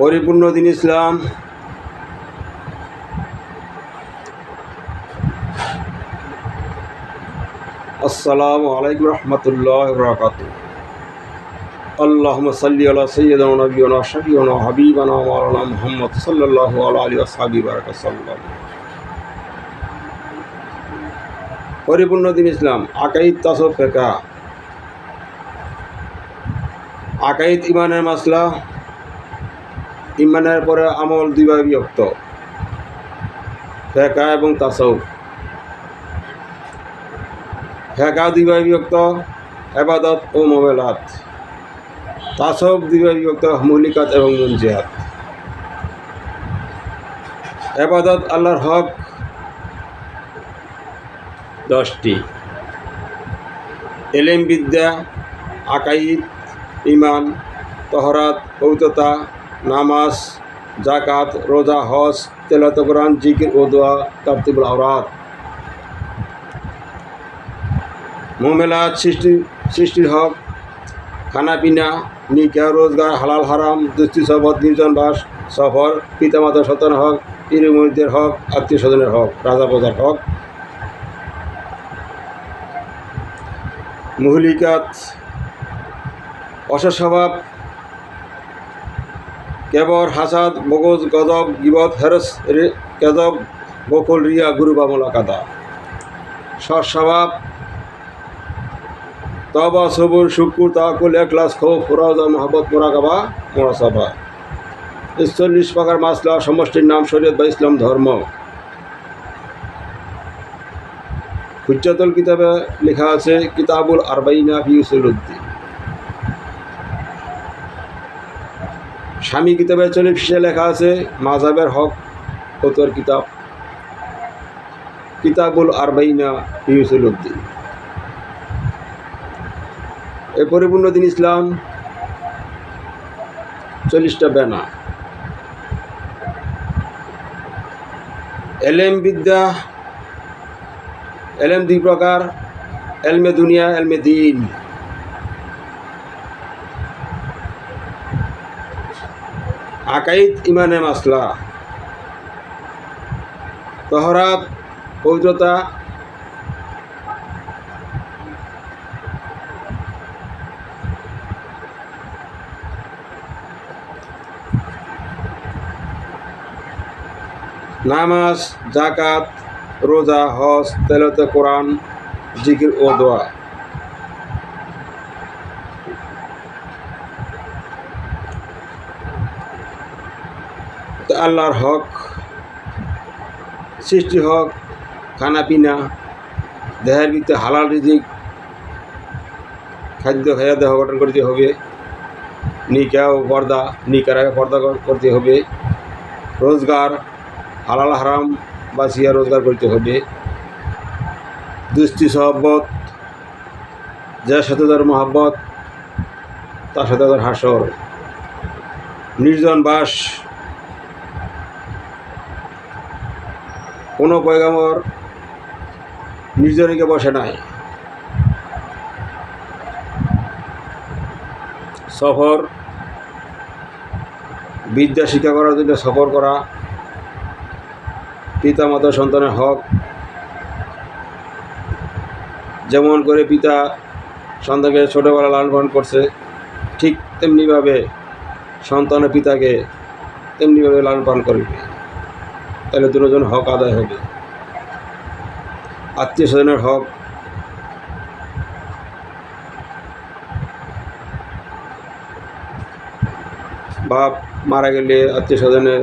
পরিপূর্ণ দিন ইসলাম। আসসালামু আলাইকুম রহমতুল্লাহ বরকাত আল্লাহম সাল্লি আলা সৈয়দান নবীন শফিউন হাবিবান মৌলানা মোহাম্মদ সাল্লাহ আলী সাহাবি বারাকাত পরিপূর্ণ দিন ইসলাম। আকাইদ তাসফ ফেকা আকাইদ ইমানের মাসলা। ইমানের পরে আমল দুইভাবে বিভক্ত ফেকা এবং তাসব ফেকা দুইভাবে বিভক্ত এবাদত ও মোবেলাত তাসব দুইভাবে বিভক্ত মৌলিকাত এবং মঞ্জিয়াত। এবাদত আল্লাহর হক দশটি। এলেম বিদ্যা, আকাইদ ইমান তহরাত পৌততা নামাজ জাকাত রোজা, হজ তেলাত কোরআন, জিকির ও দোয়া তারতিবুল আওরাত। মোমেলাত সৃষ্টি, সৃষ্টির হক, খানাপিনা নিকা রোজগার, হালাল, হারাম দুষ্টি সবদ নির্জন বাস, সফর পিতামাতা সন্তান হক পিরিমরিদের হক, আত্মীয় স্বজনের হক, রাজা প্রজার হক। মহলিকাত অসৎ স্বভাব কেবর, হাসাদ, মগজ, গজব, গিবত, হেরস কেজব, বকুল, রিয়া, গুরু বা মোলাকাদা। সৎ স্বভাব তবা সবুর, শুকুর তাকুল একলাস খোফ ফরাজা মোহাম্মদ মোরাকাবা, মোরাসাবা। চল্লিশ প্রকার মাসলা, সমষ্টির নাম শরীয়ত বা ইসলাম ধর্ম। হুজ্জাতুল কিতাবে লেখা আছে, কিতাবুল আরবাইনা ফি উসুলুদ্দিন স্বামী কিতাবের চল্লিশ পৃষ্ঠায় লেখা আছে মাজাবের হক কতর কিতাব। কিতাবুল আরবাইনা ফি উসুলুদ্দিন এ পরিপূর্ণ দিন ইসলাম, চল্লিশটা বেনা এলেম বিদ্যা, এলেম দুই প্রকার, এলমে দুনিয়া, এলমে দিন। আকাইদ ইমানে মাসলা। তহরাত পবিত্রতা নামাজ জাকাত রোজা হজ তেলতে কোরআন জিকির ও দোয়া। আল্লাহর হক সৃষ্টি হক খানা পিনা দেহের ভিতরে হালাল রিজিক, খাদ্য খাইয়া দেহ গঠন করতে হবে নিকা ও পর্দা নিকার পর্দা করতে হবে, রোজগার, হালাল হারাম বাঁচিয়া রোজগার করতে হবে। দুষ্টি সহব্বত, যার সাথে তার মহাব্বত, তার সাথে তার হাসর। নির্জন বাস কোনো পয়গামর নির্জনীকে বসে নাই। সফর, বিদ্যা শিক্ষা করার জন্য সফর করা পিতা মাতা সন্তানের হক, যেমন করে পিতা সন্তানকে ছোটোবেলা লালন পালন করছে, ঠিক তেমনিভাবে সন্তানের পিতাকে তেমনিভাবে লালন পালন করবে। তাহলে দুজন হক আদায় হবে। আত্মীয় স্বজনের হক। বাপ মারা গেলে আত্মীয় স্বজনের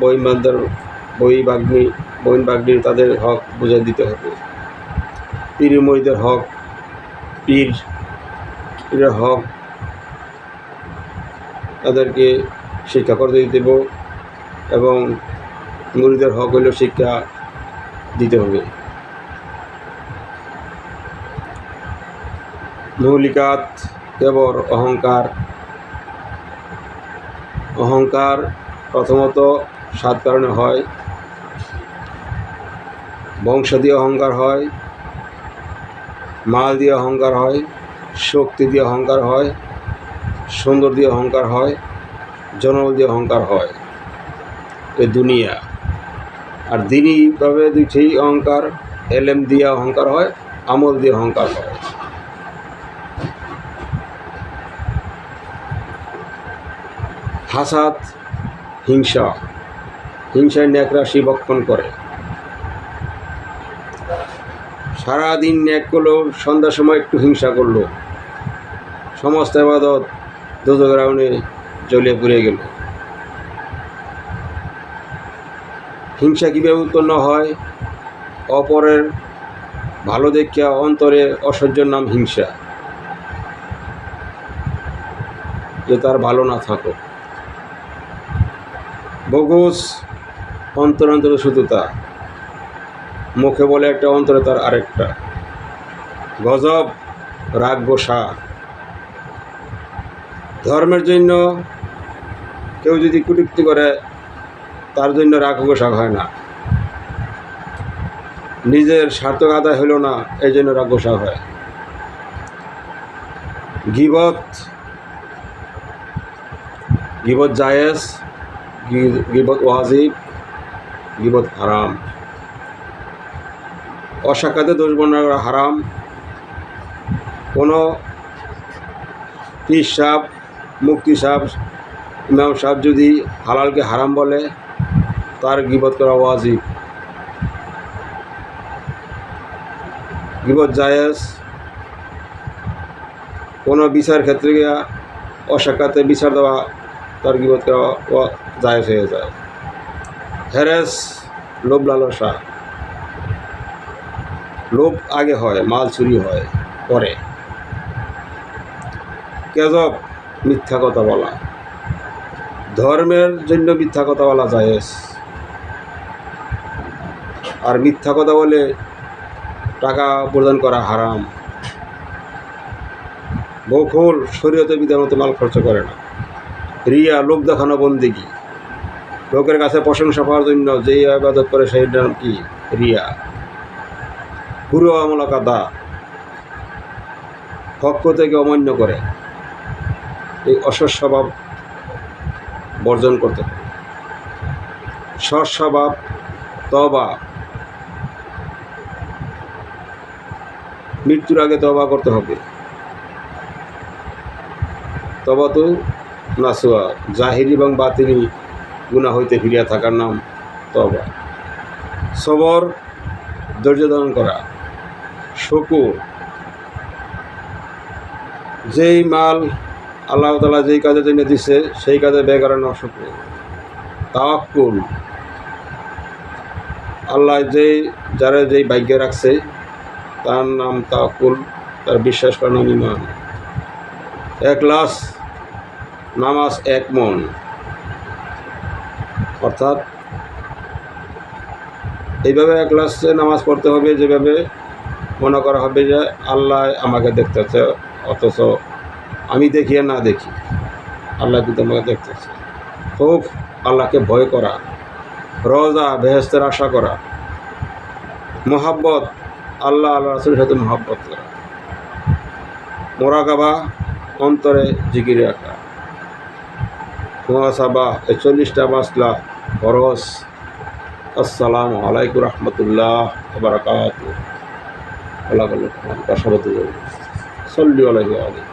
বই বান্ধব বই বাগ্নি, বইন বাগ্নির তাদের হক বুঝাই দিতে হবে। পীর মরিদের হক, পীর, পীরের হক তাদেরকে শিক্ষা করতে দেব এবং মুরিদের হক হইল শিক্ষা দিতে হবে। মৌলিকাত কেবর অহংকার। অহংকার প্রথমত সাত কারণে হয়। বংশ দিয়ে অহংকার হয়। মাল দিয়ে অহংকার হয়। শক্তি দিয়ে অহংকার হয়। সুন্দর দিয়ে অহংকার হয়। জনল দিয়ে অহংকার হয়। এ দুনিয়া। আর দিনই দিনইভাবে সেই অহংকার, এলেম দিয়ে অহংকার হয়, আমল দিয়ে অহংকার হয়। হাসাত হিংসা, হিংসায় ন্যাকরা শিবক্ষণ করে। সারাদিন ন্যাক করল, সন্ধ্যার সময় একটু হিংসা করল। সমস্ত আবাদত দুজগ্রাউনে জ্বলিয়ে পুড়ে গেল। হিংসা কীভাবে উৎপন্ন হয়? অপরের ভালো দেখিয়া অন্তরে অসহ্যর নাম হিংসা। যে তার ভালো না থাকো বগুস অন্তর অন্তরে শুধু তা। মুখে বলে একটা অন্তরে তার আরেকটা। গজব, রাগ গোসা ধর্মের জন্য কেউ যদি কুটুক্তি করে তার জন্য রাগ গোসা হয় না। নিজের স্বার্থক আদায় হলো না, এই জন্য রাগ গোসা হয়। গিবত গিবত জায়েজ, গিবত ওয়াজিব, গিবত হারাম। অসাক্ষাতে দোষ বর্ণনা করা হারাম। কোনো পীর সাহ মুক্তি সাহ ইমাম সাহেব যদি হালালকে হারাম বলে তার গিবত করা ওয়াজিব গিবত জায়েজ। কোনো বিচার ক্ষেত্রে গিয়া অসাক্ষাতে বিচার দেওয়া তার গিবত করা জায়েজ হয়ে যায়। হ্যারেস লোভ লালসা। লোভ আগে হয়, মাল চুরি হয়, পরে। কেজব মিথ্যা কথা বলা। ধর্মের জন্য মিথ্যা কথা বলা জায়েজ। আর মিথ্যা কথা বলে টাকা প্রদান করা হারাম। বখল শরীয়তে বিধান মতো মাল খরচ করে না। রিয়া লোক দেখানো বন্দিগি। লোকের কাছে প্রশংসা পাওয়ার জন্য যেই আবাদত করে সেই নাম কি? রিয়া। পুরো আমলাকা দা পক্ষ থেকে অমান্য করে। এই অসৎ স্বভাব বর্জন করতে। হবে সৎ স্বভাব তবা মৃত্যুর আগে তবা করতে হবে। তবা তো নাসুয়া জাহিরি এবং বাতিনি গুণা হইতে ফিরিয়া থাকার নাম তবা সবর, ধৈর্য ধারণ করা, শকুর। যেই মাল আল্লাহ তালা যেই কাজের জন্য দিছে, সেই কাজে ব্যয় করানো শকুর। তাওয়াক্কুল। আল্লাহ যেই, যারা যেই ভাগ্যে রাখছে তার নাম তাওয়াক্কুল তার বিশ্বাস করার নাম ইমান একলাস নামাজ এক মন। অর্থাৎ এইভাবে এক ক্লাসে নামাজ পড়তে হবে, যেভাবে মনে করা হবে যে আল্লাহ আমাকে দেখতেছে অথচ আমি দেখি না দেখি। আল্লাহ কিন্তু আমাকে দেখতেছে খুব আল্লাহকে ভয় করা, রোজা বেহেস্তের আশা করা, মোহাব্বত আল্লাহ আল্লাহ রাসুলের সাথে মহাব্বত করা। মোরাকাবা অন্তরে জিগির রাখা। মহাসাবা এই চল্লিশটা মাসলা ফরস আসসালামু আলাইকুম রহমতুল্লাহ বারাকাত আল্লাহ সল্লি আলাইকুম আলিহি।